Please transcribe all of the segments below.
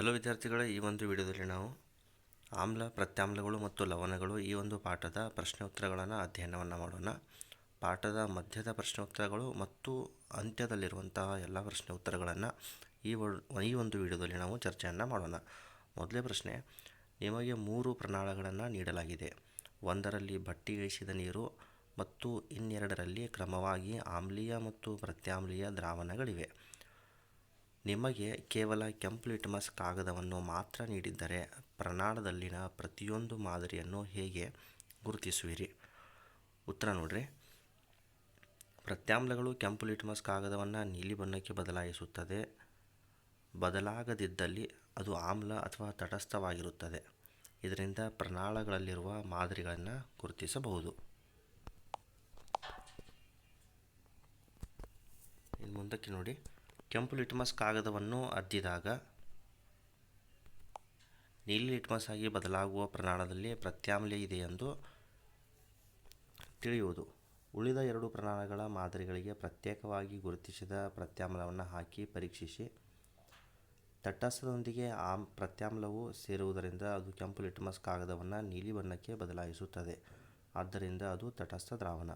Hello ವಿದ್ಯಾರ್ಥಿಗಳೇ ಈ ಒಂದು ವಿಡಿಯೋದಲ್ಲಿ ನಾವು ಆಮ್ಲ, ಪ್ರತ್ಯಾಮ್ಲಗಳು ಮತ್ತು ಲವಣಗಳು ಈ ಒಂದು ಪಾಠದ ಪ್ರಶ್ನೆ ಉತ್ತರಗಳನ್ನು ಅಧ್ಯಯನವನ್ನು ಮಾಡೋಣ. ಪಾಠದ ಮಧ್ಯದ ಪ್ರಶ್ನೆ ಉತ್ತರಗಳು ಮತ್ತು ಅಂತ್ಯದಲ್ಲಿರುವಂತಹ ಎಲ್ಲ ಪ್ರಶ್ನೆ ಉತ್ತರಗಳನ್ನು ಈ ಈ ಒಂದು ವಿಡಿಯೋದಲ್ಲಿ ನಾವು ಚರ್ಚೆಯನ್ನು ಮಾಡೋಣ. ಮೊದಲೇ ಪ್ರಶ್ನೆ, ನಿಮಗೆ ಮೂರು ಪ್ರಣಾಳಗಳನ್ನು ನೀಡಲಾಗಿದೆ. ಒಂದರಲ್ಲಿ ಬಟ್ಟಿ ಇಳಿಸಿದ ನೀರು ಮತ್ತು ಇನ್ನೆರಡರಲ್ಲಿ ಕ್ರಮವಾಗಿ ಆಮ್ಲೀಯ ಮತ್ತು ಪ್ರತ್ಯಾಮ್ಲೀಯ ದ್ರಾವಣಗಳಿವೆ. ನಿಮಗೆ ಕೇವಲ ಕೆಂಪು ಲಿಟ್ಮಸ್ ಕಾಗದವನ್ನು ಮಾತ್ರ ನೀಡಿದ್ದರೆ ಪ್ರಣಾಳದಲ್ಲಿನ ಪ್ರತಿಯೊಂದು ಮಾದರಿಯನ್ನು ಹೇಗೆ ಗುರುತಿಸುವಿರಿ? ಉತ್ತರ ನೋಡ್ರಿ. ಪ್ರತ್ಯಾಮ್ಲಗಳು ಕೆಂಪು ಲಿಟ್ಮಸ್ ಕಾಗದವನ್ನು ನೀಲಿ ಬಣ್ಣಕ್ಕೆ ಬದಲಾಯಿಸುತ್ತದೆ. ಬದಲಾಗದಿದ್ದಲ್ಲಿ ಅದು ಆಮ್ಲ ಅಥವಾ ತಟಸ್ಥವಾಗಿರುತ್ತದೆ. ಇದರಿಂದ ಪ್ರಣಾಳಗಳಲ್ಲಿರುವ ಮಾದರಿಗಳನ್ನು ಗುರುತಿಸಬಹುದು. ಇನ್ನು ಮುಂದಕ್ಕೆ ನೋಡಿ. ಕೆಂಪು ಲಿಟ್ಮಸ್ ಕಾಗದವನ್ನು ಅದ್ದಿದಾಗ ನೀಲಿ ಲಿಟ್ಮಸ್ ಆಗಿ ಬದಲಾಗುವ ಪ್ರತ್ಯಾಮ್ಲ ಇದೆ ಎಂದು ತಿಳಿಯುವುದು. ಉಳಿದ ಎರಡು ಪ್ರಣಾಳಗಳ ಮಾದರಿಗಳಿಗೆ ಪ್ರತ್ಯೇಕವಾಗಿ ಗುರುತಿಸಿದ ಪ್ರತ್ಯಾಮ್ಲವನ್ನು ಹಾಕಿ ಪರೀಕ್ಷಿಸಿ, ತಟಸ್ಥದೊಂದಿಗೆ ಆ ಪ್ರತ್ಯಾಮ್ಲವು ಸೇರುವುದರಿಂದ ಅದು ಕೆಂಪು ಲಿಟ್ಮಸ್ ಕಾಗದವನ್ನು ನೀಲಿ ಬಣ್ಣಕ್ಕೆ ಬದಲಾಯಿಸುತ್ತದೆ. ಆದ್ದರಿಂದ ಅದು ತಟಸ್ಥ ದ್ರಾವಣ.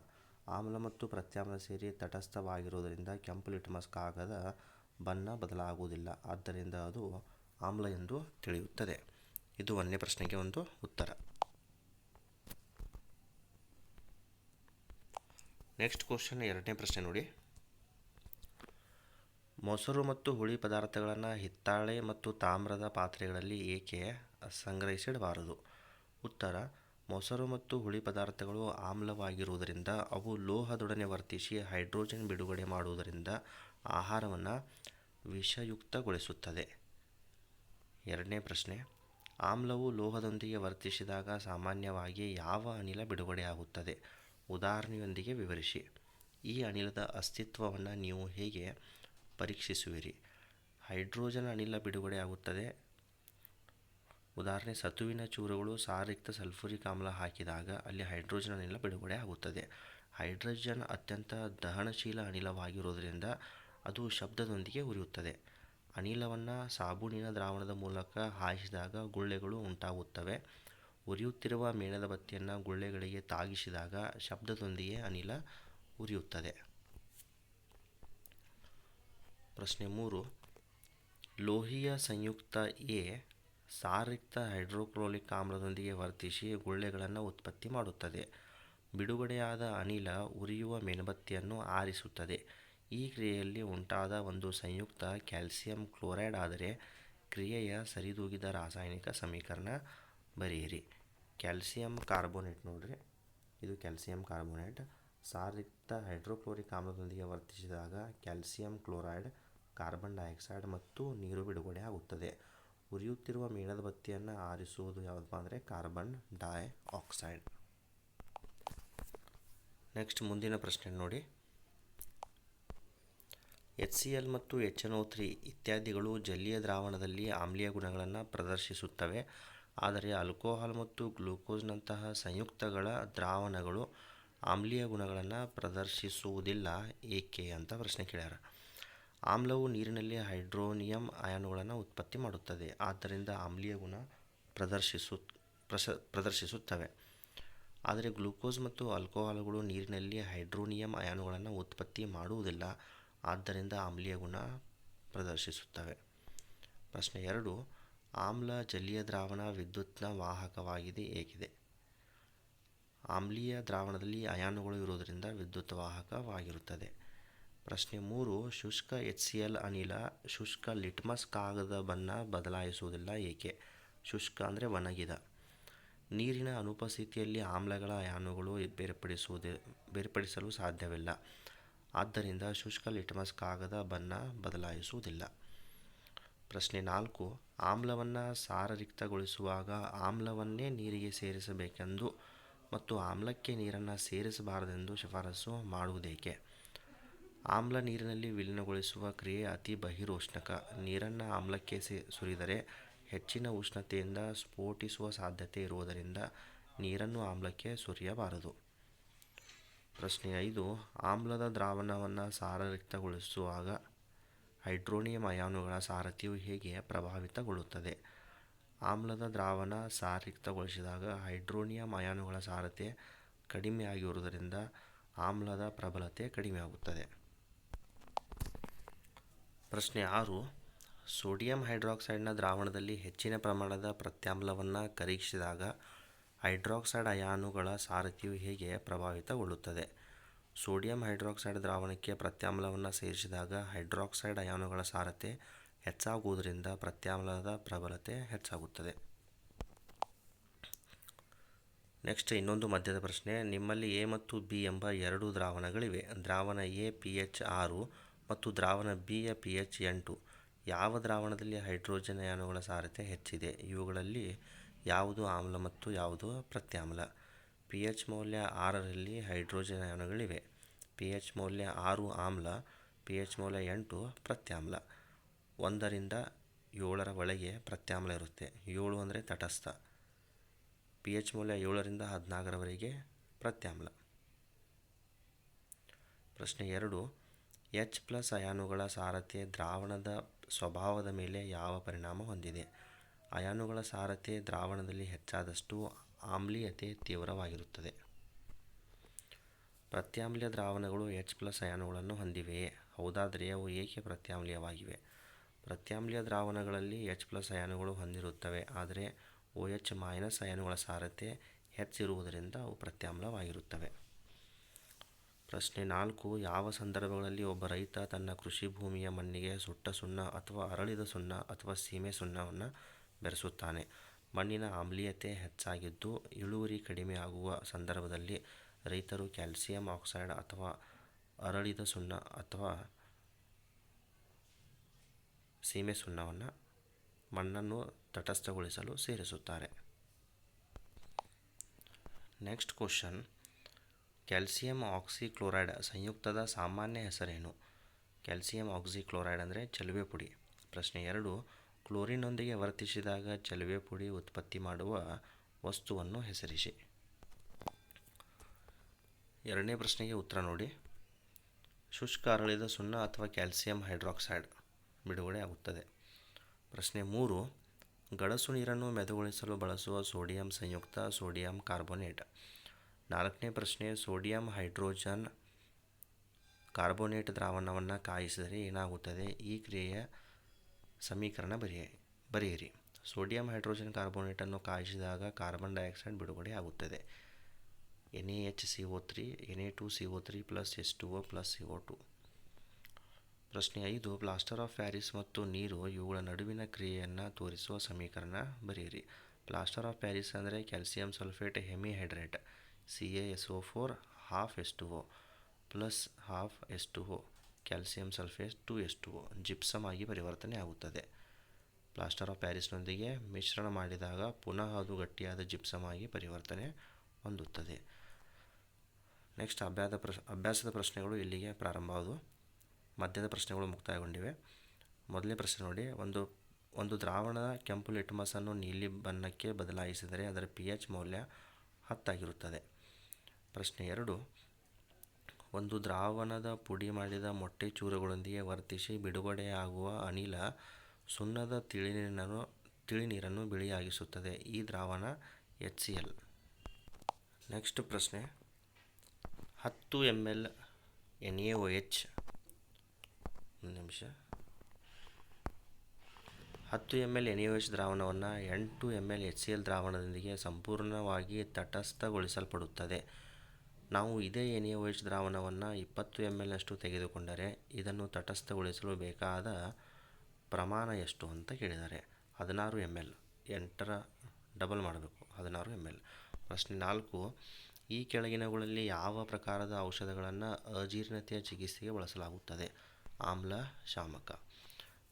ಆಮ್ಲ ಮತ್ತು ಪ್ರತ್ಯಾಮ್ಲ ಸೇರಿ ತಟಸ್ಥವಾಗಿರುವುದರಿಂದ ಕೆಂಪು ಲಿಟ್ಮಸ್ ಕಾಗದ ಬಣ್ಣ ಬದಲಾಗುವುದಿಲ್ಲ. ಆದ್ದರಿಂದ ಅದು ಆಮ್ಲ ಎಂದು ತಿಳಿಯುತ್ತದೆ. ಇದು ಒಂದೇ ಪ್ರಶ್ನೆಗೆ ಒಂದು ಉತ್ತರ. ನೆಕ್ಸ್ಟ್ ಕ್ವಶನ್ ಎರಡನೇ ಪ್ರಶ್ನೆ ನೋಡಿ. ಮೊಸರು ಮತ್ತು ಹುಳಿ ಪದಾರ್ಥಗಳನ್ನು ಹಿತ್ತಾಳೆ ಮತ್ತು ತಾಮ್ರದ ಪಾತ್ರೆಗಳಲ್ಲಿ ಏಕೆ ಸಂಗ್ರಹಿಸಿಡಬಾರದು? ಉತ್ತರ ಮೊಸರು ಮತ್ತು ಹುಳಿ ಪದಾರ್ಥಗಳು ಆಮ್ಲವಾಗಿರುವುದರಿಂದ ಅವು ಲೋಹದೊಡನೆ ವರ್ತಿಸಿ ಹೈಡ್ರೋಜನ್ ಬಿಡುಗಡೆ ಮಾಡುವುದರಿಂದ ಆಹಾರವನ್ನು ವಿಷಯುಕ್ತಗೊಳಿಸುತ್ತದೆ. ಎರಡನೇ ಪ್ರಶ್ನೆ, ಆಮ್ಲವು ಲೋಹದೊಂದಿಗೆ ವರ್ತಿಸಿದಾಗ ಸಾಮಾನ್ಯವಾಗಿ ಯಾವ ಅನಿಲ ಬಿಡುಗಡೆಯಾಗುತ್ತದೆ? ಉದಾಹರಣೆಯೊಂದಿಗೆ ವಿವರಿಸಿ. ಈ ಅನಿಲದ ಅಸ್ತಿತ್ವವನ್ನು ನೀವು ಹೇಗೆ ಪರೀಕ್ಷಿಸುವಿರಿ? ಹೈಡ್ರೋಜನ್ ಅನಿಲ ಬಿಡುಗಡೆಯಾಗುತ್ತದೆ ಉದಾಹರಣೆ, ಸತುವಿನ ಚೂರುಗಳು ಸಾರಯುಕ್ತ ಸಲ್ಫ್ಯೂರಿಕ್ ಆಮ್ಲ ಹಾಕಿದಾಗ ಅಲ್ಲಿ ಹೈಡ್ರೋಜನ್ ಅನಿಲ ಬಿಡುಗಡೆ ಆಗುತ್ತದೆ. ಹೈಡ್ರೋಜನ್ ಅತ್ಯಂತ ದಹನಶೀಲ ಅನಿಲವಾಗಿರುವುದರಿಂದ ಅದು ಶಬ್ದದೊಂದಿಗೆ ಉರಿಯುತ್ತದೆ. ಅನಿಲವನ್ನು ಸಾಬೂನಿನ ದ್ರಾವಣದ ಮೂಲಕ ಹಾಯಿಸಿದಾಗ ಗುಳ್ಳೆಗಳು ಉಂಟಾಗುತ್ತವೆ. ಉರಿಯುತ್ತಿರುವ ಮೇಣದ ಬತ್ತಿಯನ್ನು ಗುಳ್ಳೆಗಳಿಗೆ ತಾಗಿಸಿದಾಗ ಶಬ್ದದೊಂದಿಗೆ ಅನಿಲ ಉರಿಯುತ್ತದೆ. ಪ್ರಶ್ನೆ ಮೂರು. ಲೋಹಿಯ ಸಂಯುಕ್ತ ಎ ಸಾರಯುಕ್ತ ಹೈಡ್ರೋಕ್ಲೋರಿಕ್ ಆಮ್ಲದೊಂದಿಗೆ ವರ್ತಿಸಿ ಗುಳ್ಳೆಗಳನ್ನು ಉತ್ಪತ್ತಿ ಮಾಡುತ್ತದೆ. ಬಿಡುಗಡೆಯಾದ ಅನಿಲ ಉರಿಯುವ ಮೇಣಬತ್ತಿಯನ್ನು ಆರಿಸುತ್ತದೆ. ಈ ಕ್ರಿಯೆಯಲ್ಲಿ ಉಂಟಾದ ಒಂದು ಸಂಯುಕ್ತ ಕ್ಯಾಲ್ಸಿಯಂ ಕ್ಲೋರೈಡ್ ಆದರೆ ಕ್ರಿಯೆಯ ಸರಿದೂಗಿದ ರಾಸಾಯನಿಕ ಸಮೀಕರಣ ಬರೆಯಿರಿ. ಕ್ಯಾಲ್ಸಿಯಂ ಕಾರ್ಬೋನೇಟ್ ನೋಡ್ರಿ. ಇದು ಕ್ಯಾಲ್ಸಿಯಂ ಕಾರ್ಬೋನೇಟ್. ಸಾರಯುಕ್ತ ಹೈಡ್ರೋಕ್ಲೋರಿಕ್ ಆಮ್ಲದೊಂದಿಗೆ ವರ್ತಿಸಿದಾಗ ಕ್ಯಾಲ್ಸಿಯಂ ಕ್ಲೋರೈಡ್ ಕಾರ್ಬನ್ ಡೈಆಕ್ಸೈಡ್ ಮತ್ತು ನೀರು ಬಿಡುಗಡೆ ಆಗುತ್ತದೆ. ಉರಿಯುತ್ತಿರುವ ಮೇಣದ ಬತ್ತಿಯನ್ನು ಆರಿಸುವುದು ಯಾವುದಪ್ಪ ಅಂದರೆ ಕಾರ್ಬನ್ ಡೈ ಆಕ್ಸೈಡ್ ನೆಕ್ಸ್ಟ್ ಮುಂದಿನ ಪ್ರಶ್ನೆ ನೋಡಿ. ಎಚ್ ಸಿ ಎಲ್ ಮತ್ತು ಎಚ್ ಎನ್ ಓ ತ್ರೀ ಇತ್ಯಾದಿಗಳು ಜಲೀಯ ದ್ರಾವಣದಲ್ಲಿ ಆಮ್ಲೀಯ ಗುಣಗಳನ್ನು ಪ್ರದರ್ಶಿಸುತ್ತವೆ. ಆದರೆ ಆಲ್ಕೋಹಾಲ್ ಮತ್ತು ಗ್ಲೂಕೋಸ್ನಂತಹ ಸಂಯುಕ್ತಗಳ ದ್ರಾವಣಗಳು ಆಮ್ಲೀಯ ಗುಣಗಳನ್ನು ಪ್ರದರ್ಶಿಸುವುದಿಲ್ಲ. ಏಕೆ ಅಂತ ಪ್ರಶ್ನೆ ಕೇಳ್ಯಾರ. ಆಮ್ಲವು ನೀರಿನಲ್ಲಿ ಹೈಡ್ರೋನಿಯಂ ಅಯಾನುಗಳನ್ನು ಉತ್ಪತ್ತಿ ಮಾಡುತ್ತದೆ. ಆದ್ದರಿಂದ ಆಮ್ಲೀಯ ಗುಣ ಪ್ರದರ್ಶಿಸು ಪ್ರಶ ಪ್ರದರ್ಶಿಸುತ್ತವೆ. ಆದರೆ ಗ್ಲೂಕೋಸ್ ಮತ್ತು ಆಲ್ಕೋಹಾಲ್ಗಳು ನೀರಿನಲ್ಲಿ ಹೈಡ್ರೋನಿಯಂ ಅಯಾನುಗಳನ್ನು ಉತ್ಪತ್ತಿ ಮಾಡುವುದಿಲ್ಲ. ಆದ್ದರಿಂದ ಆಮ್ಲೀಯ ಗುಣ ಪ್ರದರ್ಶಿಸುತ್ತವೆ. ಪ್ರಶ್ನೆ ಎರಡು. ಆಮ್ಲ ಜಲೀಯ ದ್ರಾವಣ ವಿದ್ಯುತ್ನ ವಾಹಕವಾಗಿದೆ ಏಕಿದೆ? ಆಮ್ಲೀಯ ದ್ರಾವಣದಲ್ಲಿ ಅಯಾನುಗಳು ಇರುವುದರಿಂದ ವಿದ್ಯುತ್ ವಾಹಕವಾಗಿರುತ್ತದೆ. ಪ್ರಶ್ನೆ ಮೂರು, ಶುಷ್ಕ ಎಚ್ ಸಿ ಎಲ್ ಅನಿಲ, ಶುಷ್ಕ ಲಿಟ್ಮಸ್ ಕಾಗದ ಬಣ್ಣ ಬದಲಾಯಿಸುವುದಿಲ್ಲ ಏಕೆ? ಶುಷ್ಕ ಅಂದರೆ ಒಣಗಿದ. ನೀರಿನ ಅನುಪಸ್ಥಿತಿಯಲ್ಲಿ ಆಮ್ಲಗಳ ಅಯಾನುಗಳು ಬೇರ್ಪಡಿಸುವುದೇ, ಬೇರ್ಪಡಿಸಲು ಸಾಧ್ಯವಿಲ್ಲ. ಆದ್ದರಿಂದ ಶುಷ್ಕ ಲಿಟ್ಮಸ್ ಕಾಗದ ಬಣ್ಣ ಬದಲಾಯಿಸುವುದಿಲ್ಲ. ಪ್ರಶ್ನೆ ನಾಲ್ಕು, ಆಮ್ಲವನ್ನು ಸಾರರಿಕ್ತಗೊಳಿಸುವಾಗ ಆಮ್ಲವನ್ನೇ ನೀರಿಗೆ ಸೇರಿಸಬೇಕೆಂದು ಮತ್ತು ಆಮ್ಲಕ್ಕೆ ನೀರನ್ನು ಸೇರಿಸಬಾರದೆಂದು ಶಿಫಾರಸು ಮಾಡುವುದೇಕೆ? ಆಮ್ಲ ನೀರಿನಲ್ಲಿ ವಿಲೀನಗೊಳಿಸುವ ಕ್ರಿಯೆ ಅತಿ ಬಹಿರೋಷ್ಣಕ. ನೀರನ್ನು ಆಮ್ಲಕ್ಕೆ ಸುರಿದರೆ ಹೆಚ್ಚಿನ ಉಷ್ಣತೆಯಿಂದ ಸ್ಫೋಟಿಸುವ ಸಾಧ್ಯತೆ ಇರುವುದರಿಂದ ನೀರನ್ನು ಆಮ್ಲಕ್ಕೆ ಸುರಿಯಬಾರದು. ಪ್ರಶ್ನೆ ಐದು, ಆಮ್ಲದ ದ್ರಾವಣವನ್ನು ಸಾರರಿಕ್ತಗೊಳಿಸುವಾಗ ಹೈಡ್ರೋನಿಯಂ ಅಯಾನುಗಳ ಸಾರಥ್ಯವು ಹೇಗೆ ಪ್ರಭಾವಿತಗೊಳ್ಳುತ್ತದೆ? ಆಮ್ಲದ ದ್ರಾವಣ ಸಾರಯುಕ್ತಗೊಳಿಸಿದಾಗ ಹೈಡ್ರೋನಿಯಂ ಅಯಾನುಗಳ ಸಾರತೆ ಕಡಿಮೆಯಾಗಿರುವುದರಿಂದ ಆಮ್ಲದ ಪ್ರಬಲತೆ ಕಡಿಮೆಯಾಗುತ್ತದೆ. ಪ್ರಶ್ನೆ ಆರು, ಸೋಡಿಯಂ ಹೈಡ್ರಾಕ್ಸೈಡ್ನ ದ್ರಾವಣದಲ್ಲಿ ಹೆಚ್ಚಿನ ಪ್ರಮಾಣದ ಪ್ರತ್ಯಾಮ್ಲವನ್ನು ಕರಗಿಸಿದಾಗ ಹೈಡ್ರಾಕ್ಸೈಡ್ ಅಯಾನುಗಳ ಸಾರಥ್ಯವು ಹೇಗೆ ಪ್ರಭಾವಿತಗೊಳ್ಳುತ್ತದೆ? ಸೋಡಿಯಂ ಹೈಡ್ರಾಕ್ಸೈಡ್ ದ್ರಾವಣಕ್ಕೆ ಪ್ರತ್ಯಾಮ್ಲವನ್ನು ಸೇರಿಸಿದಾಗ ಹೈಡ್ರಾಕ್ಸೈಡ್ ಅಯಾನುಗಳ ಸಾರತೆ ಹೆಚ್ಚಾಗುವುದರಿಂದ ಪ್ರತ್ಯಾಮ್ಲದ ಪ್ರಬಲತೆ ಹೆಚ್ಚಾಗುತ್ತದೆ. ನೆಕ್ಸ್ಟ್ ಇನ್ನೊಂದು ಮಧ್ಯದ ಪ್ರಶ್ನೆ, ನಿಮ್ಮಲ್ಲಿ ಎ ಮತ್ತು ಬಿ ಎಂಬ ಎರಡು ದ್ರಾವಣಗಳಿವೆ. ದ್ರಾವಣ ಎ, ಪಿ ಎಚ್ ಆರು ಮತ್ತು ದ್ರಾವಣ ಬಿಯ ಪಿ ಎಚ್ ಎಂಟು. ಯಾವ ದ್ರಾವಣದಲ್ಲಿ ಹೈಡ್ರೋಜನ್ ಅಯಾನುಗಳ ಸಾರತೆ ಹೆಚ್ಚಿದೆ? ಇವುಗಳಲ್ಲಿ ಯಾವುದು ಆಮ್ಲ ಮತ್ತು ಯಾವುದು ಪ್ರತ್ಯಾಮ್ಲ? ಪಿ ಎಚ್ ಮೌಲ್ಯ ಆರರಲ್ಲಿ ಹೈಡ್ರೋಜನ್ ಅಯಾನುಗಳಿವೆ ಪಿ ಎಚ್ ಮೌಲ್ಯ ಆರು ಆಮ್ಲ ಪಿ ಎಚ್ ಮೌಲ್ಯ ಎಂಟು ಪ್ರತ್ಯಾಮ್ಲ. ಒಂದರಿಂದ ಏಳರ ಒಳಗೆ ಪ್ರತ್ಯಾಮ್ಲ ಇರುತ್ತೆ. ಏಳು ಅಂದರೆ ತಟಸ್ಥ. ಪಿ ಎಚ್ ಮೌಲ್ಯ ಏಳರಿಂದ ಹದಿನಾಲ್ಕರವರೆಗೆ ಪ್ರತ್ಯಾಮ್ಲ. ಪ್ರಶ್ನೆ ಎರಡು. ಎಚ್ ಪ್ಲಸ್ ಅಯಾನುಗಳ ಸಾರತೆ ದ್ರಾವಣದ ಸ್ವಭಾವದ ಮೇಲೆ ಯಾವ ಪರಿಣಾಮ ಹೊಂದಿದೆ? ಅಯಾನುಗಳ ಸಾರತೆ ದ್ರಾವಣದಲ್ಲಿ ಹೆಚ್ಚಾದಷ್ಟು ಆಮ್ಲೀಯತೆ ತೀವ್ರವಾಗಿರುತ್ತದೆ. ಪ್ರತ್ಯಾಮ್ಲೀಯ ದ್ರಾವಣಗಳು ಎಚ್ ಪ್ಲಸ್ ಅಯಾನುಗಳನ್ನು ಹೊಂದಿವೆಯೇ? ಹೌದಾದರೆ ಅವು ಏಕೆ ಪ್ರತ್ಯಾಮ್ಲೀಯವಾಗಿವೆ? ಪ್ರತ್ಯಾಮ್ಲೀಯ ದ್ರಾವಣಗಳಲ್ಲಿ ಎಚ್ ಪ್ಲಸ್ ಅಯಾನುಗಳು ಹೊಂದಿರುತ್ತವೆ, ಆದರೆ ಒ ಎಚ್ ಮೈನಸ್ ಅಯಾನುಗಳ ಸಾರತೆ ಹೆಚ್ಚಿರುವುದರಿಂದ ಅವು ಪ್ರತ್ಯಾಮ್ಲವಾಗಿರುತ್ತವೆ. ಪ್ರಶ್ನೆ ನಾಲ್ಕು, ಯಾವ ಸಂದರ್ಭಗಳಲ್ಲಿ ಒಬ್ಬ ರೈತ ತನ್ನ ಕೃಷಿ ಭೂಮಿಯ ಮಣ್ಣಿಗೆ ಸುಟ್ಟ ಸುಣ್ಣ ಅಥವಾ ಅರಳಿದ ಸುಣ್ಣ ಅಥವಾ ಸೀಮೆ ಸುಣ್ಣವನ್ನು ಬೆರೆಸುತ್ತಾನೆ? ಮಣ್ಣಿನ ಆಮ್ಲೀಯತೆ ಹೆಚ್ಚಾಗಿದ್ದು ಇಳುವರಿ ಕಡಿಮೆ ಆಗುವ ಸಂದರ್ಭದಲ್ಲಿ ರೈತರು ಕ್ಯಾಲ್ಸಿಯಂ ಆಕ್ಸೈಡ್ ಅಥವಾ ಅರಳಿದ ಸುಣ್ಣ ಅಥವಾ ಸೀಮೆ ಸುಣ್ಣವನ್ನು ಮಣ್ಣನ್ನು ತಟಸ್ಥಗೊಳಿಸಲು ಸೇರಿಸುತ್ತಾರೆ. ನೆಕ್ಸ್ಟ್ ಕ್ವಶನ್ ಕ್ಯಾಲ್ಸಿಯಂ ಆಕ್ಸಿಕ್ಲೋರೈಡ್ ಸಂಯುಕ್ತದ ಸಾಮಾನ್ಯ ಹೆಸರೇನು? ಕ್ಯಾಲ್ಸಿಯಂ ಆಕ್ಸಿಕ್ಲೋರೈಡ್ ಅಂದರೆ ಚಲುವೆ ಪುಡಿ. ಪ್ರಶ್ನೆ ಎರಡು ಕ್ಲೋರಿನೊಂದಿಗೆ ವರ್ತಿಸಿದಾಗ ಚಲುವೆ ಪುಡಿ ಉತ್ಪತ್ತಿ ಮಾಡುವ ವಸ್ತುವನ್ನು ಹೆಸರಿಸಿ. ಎರಡನೇ ಪ್ರಶ್ನೆಗೆ ಉತ್ತರ ನೋಡಿ. ಶುಷ್ಕ ಅರಳಿದ ಸುಣ್ಣ ಅಥವಾ ಕ್ಯಾಲ್ಸಿಯಂ ಹೈಡ್ರಾಕ್ಸೈಡ್ ಬಿಡುಗಡೆ ಆಗುತ್ತದೆ. ಪ್ರಶ್ನೆ ಮೂರು, ಗಡಸು ನೀರನ್ನು ಮೆದುಗೊಳಿಸಲು ಬಳಸುವ ಸೋಡಿಯಂ ಸಂಯುಕ್ತ ಸೋಡಿಯಂ ಕಾರ್ಬೋನೇಟ್. ನಾಲ್ಕನೇ ಪ್ರಶ್ನೆ, ಸೋಡಿಯಂ ಹೈಡ್ರೋಜನ್ ಕಾರ್ಬೋನೇಟ್ ದ್ರಾವಣವನ್ನು ಕಾಯಿಸಿದರೆ ಏನಾಗುತ್ತದೆ? ಈ ಕ್ರಿಯೆಯ ಸಮೀಕರಣ ಬರೆಯ, ಬರೆಯಿರಿ. ಸೋಡಿಯಂ ಹೈಡ್ರೋಜನ್ ಕಾರ್ಬೋನೇಟನ್ನು ಕಾಯಿಸಿದಾಗ ಕಾರ್ಬನ್ ಡೈಆಕ್ಸೈಡ್ ಬಿಡುಗಡೆ ಆಗುತ್ತದೆ. N A H C O three, N A two C O three plus S two O plus C O two. ಪ್ರಶ್ನೆ ಐದು ಪ್ಲಾಸ್ಟರ್ ಆಫ್ ಪ್ಯಾರಿಸ್ ಮತ್ತು ನೀರು ಇವುಗಳ ನಡುವಿನ ಕ್ರಿಯೆಯನ್ನು ತೋರಿಸುವ ಸಮೀಕರಣ ಬರೆಯಿರಿ. ಪ್ಲಾಸ್ಟರ್ ಆಫ್ ಪ್ಯಾರಿಸ್ ಅಂದರೆ calcium sulphate hemihydrate C A S O four half S two O plus half S two O calcium sulphate two S two O gypsum ಆಗಿ ಪರಿವರ್ತನೆ ಆಗುತ್ತದೆ. ಪ್ಲಾಸ್ಟರ್ ಆಫ್ ಪ್ಯಾರಿಸ್ನೊಂದಿಗೆ ಮಿಶ್ರಣ ಮಾಡಿದಾಗ ಪುನಃ ಅದು ಗಟ್ಟಿಯಾದ ಜಿಪ್ಸಮ್ ಆಗಿ ಪರಿವರ್ತನೆ ಹೊಂದುತ್ತದೆ. ನೆಕ್ಸ್ಟ್ ಅಭ್ಯಾಸ ಪ್ರಶ್, ಅಭ್ಯಾಸದ ಪ್ರಶ್ನೆಗಳು ಇಲ್ಲಿಗೆ ಪ್ರಾರಂಭವಾದವು ಮಧ್ಯದ ಪ್ರಶ್ನೆಗಳು ಮುಕ್ತಾಯಗೊಂಡಿವೆ. ಮೊದಲನೇ ಪ್ರಶ್ನೆ ನೋಡಿ, ಒಂದು ಒಂದು ದ್ರಾವಣದ ಕೆಂಪು ಲಿಟ್ಮಸನ್ನು ನೀಲಿ ಬಣ್ಣಕ್ಕೆ ಬದಲಾಯಿಸಿದರೆ ಅದರ ಪಿ ಎಚ್ ಮೌಲ್ಯ ಹತ್ತಾಗಿರುತ್ತದೆ ಪ್ರಶ್ನೆ ಎರಡು. ಒಂದು ದ್ರಾವಣದ ಪುಡಿ ಮಾಡಿದ ಮೊಟ್ಟೆ ಚೂರುಗಳೊಂದಿಗೆ ವರ್ತಿಸಿ ಬಿಡುಗಡೆಯಾಗುವ ಅನಿಲ ಸುಣ್ಣದ ತಿಳಿನೀರನ್ನು ತಿಳಿನೀರನ್ನು ಬಿಳಿಯಾಗಿಸುತ್ತದೆ. ಈ ದ್ರಾವಣ ಎಚ್ ಸಿ ಎಲ್. ನೆಕ್ಸ್ಟ್ ಪ್ರಶ್ನೆ. ಹತ್ತು M L N A O H. ಒಂದು ನಿಮಿಷ. ಹತ್ತು M L N A H ದ್ರಾವಣವನ್ನು ಎಂಟು M L H C L ದ್ರಾವಣದೊಂದಿಗೆ ಸಂಪೂರ್ಣವಾಗಿ ತಟಸ್ಥಗೊಳಿಸಲ್ಪಡುತ್ತದೆ. ನಾವು ಇದೇ ಎನ್ ಎ ಎಚ್ ದ್ರಾವಣವನ್ನು ಇಪ್ಪತ್ತು ಎಂ ಎಲ್ನಷ್ಟು ತೆಗೆದುಕೊಂಡರೆ ಇದನ್ನು ತಟಸ್ಥಗೊಳಿಸಲು ಬೇಕಾದ ಪ್ರಮಾಣ ಎಷ್ಟು ಅಂತ ಕೇಳಿದ್ದಾರೆ. ಹದಿನಾರು ಎಂ ಎಲ್ ಎಂಟರ ಡಬಲ್ ಮಾಡಬೇಕು, ಹದಿನಾರು ಎಂ ಎಲ್ ಪ್ರಶ್ನೆ ನಾಲ್ಕು, ಈ ಕೆಳಗಿನವುಗಳಲ್ಲಿ ಯಾವ ಪ್ರಕಾರದ ಔಷಧಗಳನ್ನು ಅಜೀರ್ಣತೆಯ ಚಿಕಿತ್ಸೆಗೆ ಬಳಸಲಾಗುತ್ತದೆ? ಆಮ್ಲ, ಶಾಮಕ.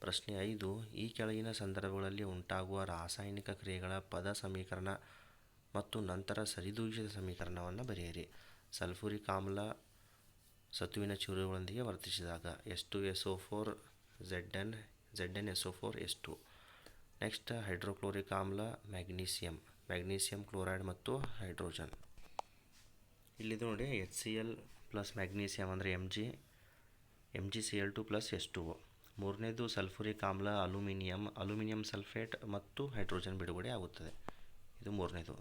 ಪ್ರಶ್ನೆ ಐದು, ಈ ಕೆಳಗಿನ ಸಂದರ್ಭಗಳಲ್ಲಿ ಉಂಟಾಗುವ ರಾಸಾಯನಿಕ ಕ್ರಿಯೆಗಳ ಪದ ಸಮೀಕರಣ ಮತ್ತು ನಂತರ ಸರಿದೂಗಿಸಿದ ಸಮೀಕರಣವನ್ನು ಬರೆಯಿರಿ. ಸಲ್ಫ್ಯೂರಿಕ್ ಆಮ್ಲ ಸತುವಿನ ಚೂರುಗಳೊಂದಿಗೆ ವರ್ತಿಸಿದಾಗ S two S O four Z N Z N S O four S two. Next hydrochloric ಆಮ್ಲ, ಮ್ಯಾಗ್ನೀಸಿಯಂ ಮ್ಯಾಗ್ನೀಸಿಯಂ ಕ್ಲೋರೈಡ್ ಮತ್ತು ಹೈಡ್ರೋಜನ್. ಇಲ್ಲಿದು ನೋಡಿ H C L plus magnesium ಅಂದರೆ M G M G C L two plus S two. ಮೂರನೇದು sulphuric ಆಮ್ಲ, aluminium aluminium sulphate ಮತ್ತು hydrogen ಬಿಡುಗಡೆ ಆಗುತ್ತದೆ. ಇದು ಮೂರನೇದು.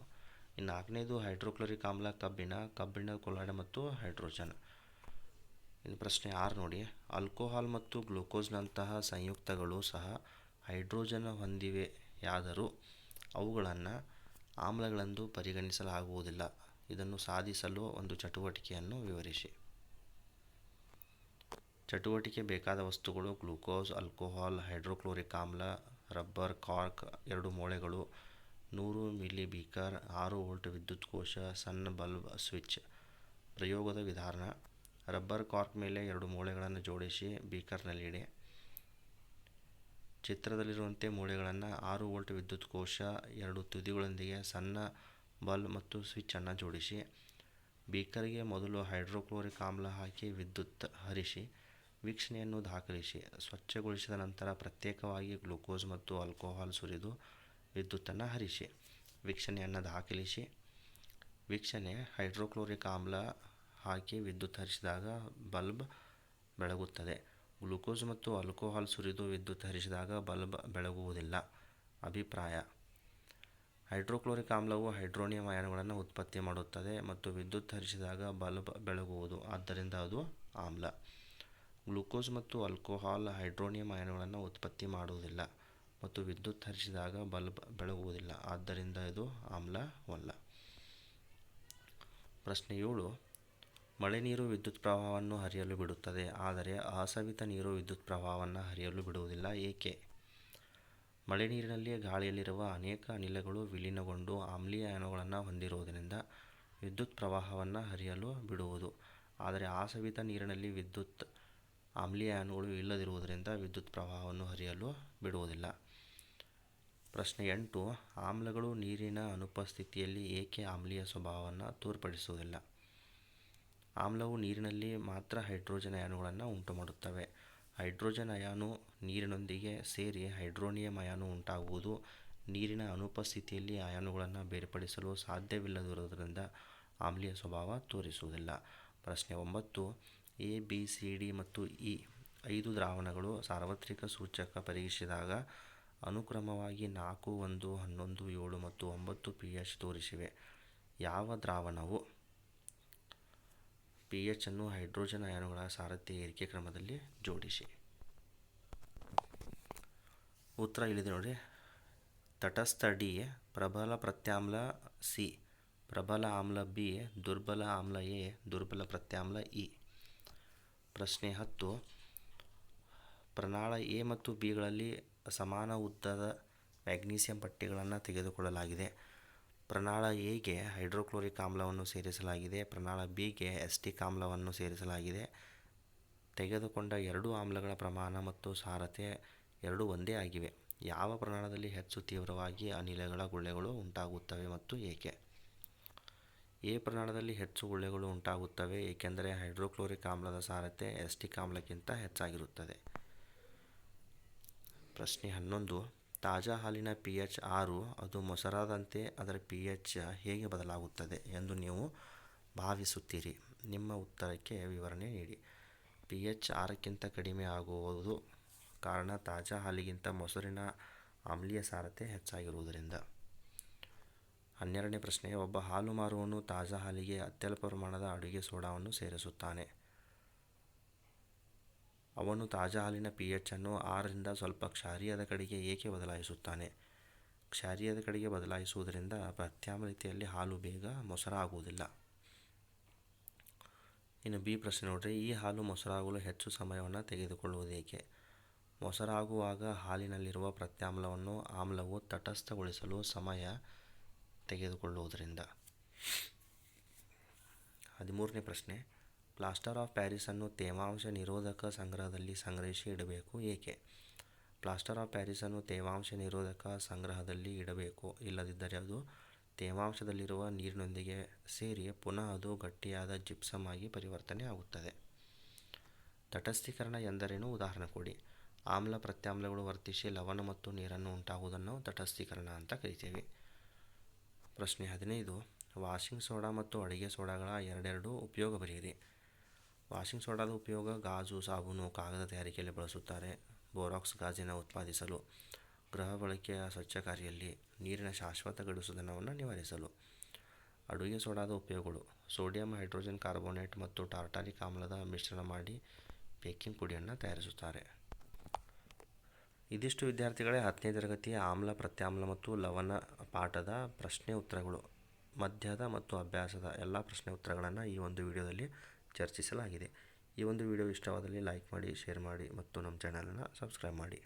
ಇನ್ನು ನಾಲ್ಕನೇದು ಹೈಡ್ರೋಕ್ಲೋರಿಕ್ ಆಮ್ಲ, ಕಬ್ಬಿಣ ಕಬ್ಬಿಣ ಕೊಲಾಯ್ಡ್ ಮತ್ತು ಹೈಡ್ರೋಜನ್. ಇನ್ನು ಪ್ರಶ್ನೆ ಆರು ನೋಡಿ. ಆಲ್ಕೋಹಾಲ್ ಮತ್ತು ಗ್ಲೂಕೋಸ್ನಂತಹ ಸಂಯುಕ್ತಗಳು ಸಹ ಹೈಡ್ರೋಜನ್ ಹೊಂದಿವೆಯಾದರೂ ಅವುಗಳನ್ನು ಆಮ್ಲಗಳೆಂದು ಪರಿಗಣಿಸಲಾಗುವುದಿಲ್ಲ. ಇದನ್ನು ಸಾಧಿಸಲು ಒಂದು ಚಟುವಟಿಕೆಯನ್ನು ವಿವರಿಸಿ. ಚಟುವಟಿಕೆ ಬೇಕಾದ ವಸ್ತುಗಳು ಗ್ಲೂಕೋಸ್, ಆಲ್ಕೋಹಾಲ್, ಹೈಡ್ರೋಕ್ಲೋರಿಕ್ ಆಮ್ಲ, ರಬ್ಬರ್, ಕಾರ್ಕ್ ಎರಡು ಮೂಳೆಗಳು ನೂರು ಮಿಲಿ ಬೀಕರ್, ಆರು ವೋಲ್ಟ್ ವಿದ್ಯುತ್ ಕೋಶ, ಸಣ್ಣ ಬಲ್ಬ್ ಸ್ವಿಚ್ ಪ್ರಯೋಗದ ವಿಧಾನ. ರಬ್ಬರ್ ಕಾರ್ಕ್ ಮೇಲೆ ಎರಡು ಮೂಳೆಗಳನ್ನು ಜೋಡಿಸಿ ಬೀಕರ್ನಲ್ಲಿಡಿ ಚಿತ್ರದಲ್ಲಿರುವಂತೆ ಮೂಳೆಗಳನ್ನು ಆರು ವೋಲ್ಟ್ ವಿದ್ಯುತ್ ಕೋಶ, ಎರಡು ತುದಿಗಳೊಂದಿಗೆ ಸಣ್ಣ ಬಲ್ಬ್ ಮತ್ತು ಸ್ವಿಚ್ಚನ್ನು ಜೋಡಿಸಿ, ಬೀಕರ್ಗೆ ಮೊದಲು ಹೈಡ್ರೋಕ್ಲೋರಿಕ್ ಆಮ್ಲ ಹಾಕಿ ವಿದ್ಯುತ್ ಹರಿಸಿ, ವೀಕ್ಷಣೆಯನ್ನು ದಾಖಲಿಸಿ, ಸ್ವಚ್ಛಗೊಳಿಸಿದ ನಂತರ ಪ್ರತ್ಯೇಕವಾಗಿ ಗ್ಲುಕೋಸ್ ಮತ್ತು ಆಲ್ಕೋಹಾಲ್ ಸುರಿದು ವಿದ್ಯುತ್ತನ್ನು ಹರಿಸಿ ವೀಕ್ಷಣೆಯನ್ನು ದಾಖಲಿಸಿ ವೀಕ್ಷಣೆ ಹೈಡ್ರೋಕ್ಲೋರಿಕ್ ಆಮ್ಲ ಹಾಕಿ ವಿದ್ಯುತ್ ಹರಿಸಿದಾಗ ಬಲ್ಬ್ ಬೆಳಗುತ್ತದೆ. ಗ್ಲುಕೋಸ್ ಮತ್ತು ಆಲ್ಕೋಹಾಲ್ ಸುರಿದು ವಿದ್ಯುತ್ ಹರಿಸಿದಾಗ ಬಲ್ಬ್ ಬೆಳಗುವುದಿಲ್ಲ. ಅಭಿಪ್ರಾಯ. ಹೈಡ್ರೋಕ್ಲೋರಿಕ್ ಆಮ್ಲವು ಹೈಡ್ರೋನಿಯಂ ಅಯಾನುಗಳನ್ನು ಉತ್ಪತ್ತಿ ಮಾಡುತ್ತದೆ ಮತ್ತು ವಿದ್ಯುತ್ ಹರಿಸಿದಾಗ ಬಲ್ಬ್ ಬೆಳಗುವುದು, ಆದ್ದರಿಂದ ಅದು ಆಮ್ಲ. ಗ್ಲುಕೋಸ್ ಮತ್ತು ಆಲ್ಕೋಹಾಲ್ ಹೈಡ್ರೋನಿಯಂ ಅಯಾನುಗಳನ್ನು ಉತ್ಪತ್ತಿ ಮಾಡುವುದಿಲ್ಲ. ಮತ್ತು ವಿದ್ಯುತ್ ಹರಿಸಿದಾಗ ಬಲ್ಬ್ ಬೆಳಗುವುದಿಲ್ಲ. ಆದ್ದರಿಂದ ಇದು ಆಮ್ಲವಲ್ಲ. ಪ್ರಶ್ನೆ ಏಳು. ಮಳೆ ನೀರು ವಿದ್ಯುತ್ ಪ್ರವಾಹವನ್ನು ಹರಿಯಲು ಬಿಡುತ್ತದೆ. ಆದರೆ ಅಸವಿತ ನೀರು ವಿದ್ಯುತ್ ಪ್ರವಾಹವನ್ನು ಹರಿಯಲು ಬಿಡುವುದಿಲ್ಲ. ಏಕೆ? ಮಳೆ ನೀರಿನಲ್ಲಿ ಗಾಳಿಯಲ್ಲಿರುವ ಅನೇಕ ಅನಿಲಗಳು ವಿಲೀನಗೊಂಡು ಆಮ್ಲೀಯ ಅಯಾನುಗಳನ್ನು ಹೊಂದಿರುವುದರಿಂದ ವಿದ್ಯುತ್ ಪ್ರವಾಹವನ್ನು ಹರಿಯಲು ಬಿಡುವುದು. ಆದರೆ ಆಸವಿತ ನೀರಿನಲ್ಲಿ ವಿದ್ಯುತ್ ಆಮ್ಲೀಯ ಅಯಾನುಗಳು ಇಲ್ಲದಿರುವುದರಿಂದ ವಿದ್ಯುತ್ ಪ್ರವಾಹವನ್ನು ಹರಿಯಲು ಬಿಡುವುದಿಲ್ಲ. ಪ್ರಶ್ನೆ ಎಂಟು, ಆಮ್ಲಗಳು ನೀರಿನ ಅನುಪಸ್ಥಿತಿಯಲ್ಲಿ ಏಕೆ ಆಮ್ಲೀಯ ಸ್ವಭಾವವನ್ನು ತೋರ್ಪಡಿಸುವುದಿಲ್ಲ? ಆಮ್ಲವು ನೀರಿನಲ್ಲಿ ಮಾತ್ರ ಹೈಡ್ರೋಜನ್ ಅಯಾನುಗಳನ್ನು ಉಂಟುಮಾಡುತ್ತವೆ. ಹೈಡ್ರೋಜನ್ ಅಯಾನು ನೀರಿನೊಂದಿಗೆ ಸೇರಿ ಹೈಡ್ರೋನಿಯಂ ಅಯಾನು ಉಂಟಾಗುವುದು. ನೀರಿನ ಅನುಪಸ್ಥಿತಿಯಲ್ಲಿ ಅಯಾನುಗಳನ್ನು ಬೇರ್ಪಡಿಸಲು ಸಾಧ್ಯವಿಲ್ಲದಿರುವುದರಿಂದ ಆಮ್ಲೀಯ ಸ್ವಭಾವ ತೋರಿಸುವುದಿಲ್ಲ. ಪ್ರಶ್ನೆ ಒಂಬತ್ತು, ಎ, ಬಿ, ಸಿ, ಡಿ ಮತ್ತು ಇ ಐದು ದ್ರಾವಣಗಳು ಸಾರ್ವತ್ರಿಕ ಸೂಚಕ ಪರೀಕ್ಷಿಸಿದಾಗ ಅನುಕ್ರಮವಾಗಿ ನಾಲ್ಕು, ಒಂದು, ಹನ್ನೊಂದು, ಏಳು ಮತ್ತು ಒಂಬತ್ತು ಪಿ ಎಚ್ ತೋರಿಸಿವೆ. ಯಾವ ದ್ರಾವಣವು? ಪಿ ಎಚ್ ಅನ್ನು ಹೈಡ್ರೋಜನ್ ಅಯಾನುಗಳ ಸಾರಥ್ಯ ಏರಿಕೆ ಕ್ರಮದಲ್ಲಿ ಜೋಡಿಸಿ. ಉತ್ತರ ಇಲ್ಲಿದೆ ನೋಡಿ. ತಟಸ್ಥ ಡಿ ಪ್ರಬಲ ಪ್ರತ್ಯಾಮ್ಲ ಸಿ, ಪ್ರಬಲ ಆಮ್ಲ ಬಿ ದುರ್ಬಲ ಆಮ್ಲ ಎ ದುರ್ಬಲ ಪ್ರತ್ಯಾಮ್ಲ ಇ. ಪ್ರಶ್ನೆ ಹತ್ತು. ಪ್ರನಾಳ ಎ ಮತ್ತು ಬಿಗಳಲ್ಲಿ ಸಮಾನ ಉದ್ದದ ಮ್ಯಾಗ್ನೀಸಿಯಂ ಪಟ್ಟಿಗಳನ್ನು ತೆಗೆದುಕೊಳ್ಳಲಾಗಿದೆ. ಪ್ರನಾಳ ಎಗೆ ಹೈಡ್ರೋಕ್ಲೋರಿಕ್ ಆಮ್ಲವನ್ನು ಸೇರಿಸಲಾಗಿದೆ. ಪ್ರನಾಳ ಬಿಗೆ ಎಸ್ಟಿಕ್ ಆಮ್ಲವನ್ನು ಸೇರಿಸಲಾಗಿದೆ. ತೆಗೆದುಕೊಂಡ ಎರಡೂ ಆಮ್ಲಗಳ ಪ್ರಮಾಣ ಮತ್ತು ಸಾರತೆ ಎರಡೂ ಒಂದೇ ಆಗಿವೆ. ಯಾವ ಪ್ರಮಾಣದಲ್ಲಿ ಹೆಚ್ಚು ತೀವ್ರವಾಗಿ ಅನಿಲಗಳ ಗುಳ್ಳೆಗಳು ಉಂಟಾಗುತ್ತವೆ ಮತ್ತು ಏಕೆ? ಎ ಪ್ರಮಾಣದಲ್ಲಿ ಹೆಚ್ಚು ಗುಳ್ಳೆಗಳು ಉಂಟಾಗುತ್ತವೆ ಏಕೆಂದರೆ ಹೈಡ್ರೋಕ್ಲೋರಿಕ್ ಆಮ್ಲದ ಸಾರತೆ ಎಸ್ಟಿಕ್ ಆಮ್ಲಕ್ಕಿಂತ ಹೆಚ್ಚಾಗಿರುತ್ತದೆ. ಪ್ರಶ್ನೆ ಹನ್ನೊಂದು. ತಾಜಾ ಹಾಲಿನ ಪಿ ಎಚ್ ಆರು, ಅದು ಮೊಸರಾದಂತೆ ಅದರ ಪಿ ಎಚ್ ಹೇಗೆ ಬದಲಾಗುತ್ತದೆ ಎಂದು ನೀವು ಭಾವಿಸುತ್ತೀರಿ? ನಿಮ್ಮ ಉತ್ತರಕ್ಕೆ ವಿವರಣೆ ನೀಡಿ. ಪಿ ಎಚ್ ಆರಕ್ಕಿಂತ ಕಡಿಮೆ ಆಗುವುದು ಕಾರಣ ತಾಜಾ ಹಾಲಿಗಿಂತ ಮೊಸರಿನ ಆಮ್ಲೀಯ ಸಾರತೆ ಹೆಚ್ಚಾಗಿರುವುದರಿಂದ. ಹನ್ನೆರಡನೇ ಪ್ರಶ್ನೆ, ಒಬ್ಬ ಹಾಲು ಮಾರುವವನು ತಾಜಾ ಹಾಲಿಗೆ ಅತ್ಯಲ್ಪ ಪ್ರಮಾಣದ ಅಡುಗೆ ಸೋಡಾವನ್ನು ಸೇರಿಸುತ್ತಾನೆ. ಅವನು ತಾಜಾ ಹಾಲಿನ ಪಿ ಎಚ್ ಅನ್ನು ಆರರಿಂದ ಸ್ವಲ್ಪ ಕ್ಷಾರೀಯದ ಕಡೆಗೆ ಏಕೆ ಬದಲಾಯಿಸುತ್ತಾನೆ? ಕ್ಷಾರೀಯದ ಕಡೆಗೆ ಬದಲಾಯಿಸುವುದರಿಂದ ಪ್ರತ್ಯಾಮ್ಲತೆಯಲ್ಲಿ ಹಾಲು ಬೇಗ ಮೊಸರಾಗುವುದಿಲ್ಲ. ಇನ್ನು ಬಿ ಪ್ರಶ್ನೆ ನೋಡ್ರಿ, ಈ ಹಾಲು ಮೊಸರಾಗಲು ಹೆಚ್ಚು ಸಮಯವನ್ನು ತೆಗೆದುಕೊಳ್ಳುವುದೇಕೆ? ಮೊಸರಾಗುವಾಗ ಹಾಲಿನಲ್ಲಿರುವ ಪ್ರತ್ಯಾಮ್ಲವನ್ನು ಆಮ್ಲವು ತಟಸ್ಥಗೊಳಿಸಲು ಸಮಯ ತೆಗೆದುಕೊಳ್ಳುವುದರಿಂದ. ಹದಿಮೂರನೇ ಪ್ರಶ್ನೆ ಪ್ಲಾಸ್ಟರ್ ಆಫ್ ಪ್ಯಾರಿಸನ್ನು ತೇವಾಂಶ ನಿರೋಧಕ ಸಂಗ್ರಹದಲ್ಲಿ ಸಂಗ್ರಹಿಸಿ ಇಡಬೇಕು. ಏಕೆ? ಪ್ಲಾಸ್ಟರ್ ಆಫ್ ಪ್ಯಾರಿಸನ್ನು ತೇವಾಂಶ ನಿರೋಧಕ ಸಂಗ್ರಹದಲ್ಲಿ ಇಡಬೇಕು. ಇಲ್ಲದಿದ್ದರೆ ಅದು ತೇವಾಂಶದಲ್ಲಿರುವ ನೀರಿನೊಂದಿಗೆ ಸೇರಿ ಪುನಃ ಅದು ಗಟ್ಟಿಯಾದ ಜಿಪ್ಸಮ್ ಆಗಿ ಪರಿವರ್ತನೆ ಆಗುತ್ತದೆ. ತಟಸ್ಥೀಕರಣ ಎಂದರೇನು? ಉದಾಹರಣೆ ಕೊಡಿ. ಆಮ್ಲ ಪ್ರತ್ಯಾಮ್ಲಗಳು ವರ್ತಿಸಿ ಲವಣ ಮತ್ತು ನೀರನ್ನು ಉಂಟಾಗುವುದನ್ನು ತಟಸ್ಥೀಕರಣ ಅಂತ ಕರಿತೀವಿ. ಪ್ರಶ್ನೆ ಹದಿನೈದು. ವಾಷಿಂಗ್ ಸೋಡಾ ಮತ್ತು ಅಡುಗೆ ಸೋಡಾಗಳ ಎರಡೆರಡು ಉಪಯೋಗ ಬರೆಯಿರಿ ವಾಷಿಂಗ್ ಸೋಡಾದ ಉಪಯೋಗ ಗಾಜು, ಸಾಬೂನು, ಕಾಗದ ತಯಾರಿಕೆಯಲ್ಲಿ ಬಳಸುತ್ತಾರೆ. ಬೋರಾಕ್ಸ್ ಗಾಜಿನ ಉತ್ಪಾದಿಸಲು, ಗೃಹ ಬಳಕೆಯ ಸ್ವಚ್ಛ ಕಾರ್ಯದಲ್ಲಿ ನೀರಿನ ಶಾಶ್ವತ ಗಡುಸುತನವನ್ನು ನಿವಾರಿಸಲು. ಅಡುಗೆ ಸೋಡಾದ ಉಪಯೋಗಗಳು. ಸೋಡಿಯಂ ಹೈಡ್ರೋಜನ್ ಕಾರ್ಬೋನೇಟ್ ಮತ್ತು ಟಾರ್ಟಾರಿಕ್ ಆಮ್ಲದ ಮಿಶ್ರಣ ಮಾಡಿ ಬೇಕಿಂಗ್ ಪುಡಿಯನ್ನು ತಯಾರಿಸುತ್ತಾರೆ. ಇದಿಷ್ಟು ವಿದ್ಯಾರ್ಥಿಗಳೇ ಹತ್ತನೇ ತರಗತಿಯ ಆಮ್ಲ, ಪ್ರತ್ಯಾಮ್ಲ ಮತ್ತು ಲವಣ ಪಾಠದ ಪ್ರಶ್ನೆ ಉತ್ತರಗಳು. ಮಧ್ಯದ ಮತ್ತು ಅಭ್ಯಾಸದ ಎಲ್ಲ ಪ್ರಶ್ನೆ ಉತ್ತರಗಳನ್ನು ಈ ಒಂದು ವಿಡಿಯೋದಲ್ಲಿ ಚರ್ಚಿಸಲಾಗಿದೆ. ಈ ಒಂದು ವಿಡಿಯೋ ಇಷ್ಟವಾದಲ್ಲಿ ಲೈಕ್ ಮಾಡಿ ಶೇರ್ ಮಾಡಿ ಮತ್ತು ನಮ್ಮ ಚಾನಲನ್ನು ಸಬ್ಸ್ಕ್ರೈಬ್ ಮಾಡಿ.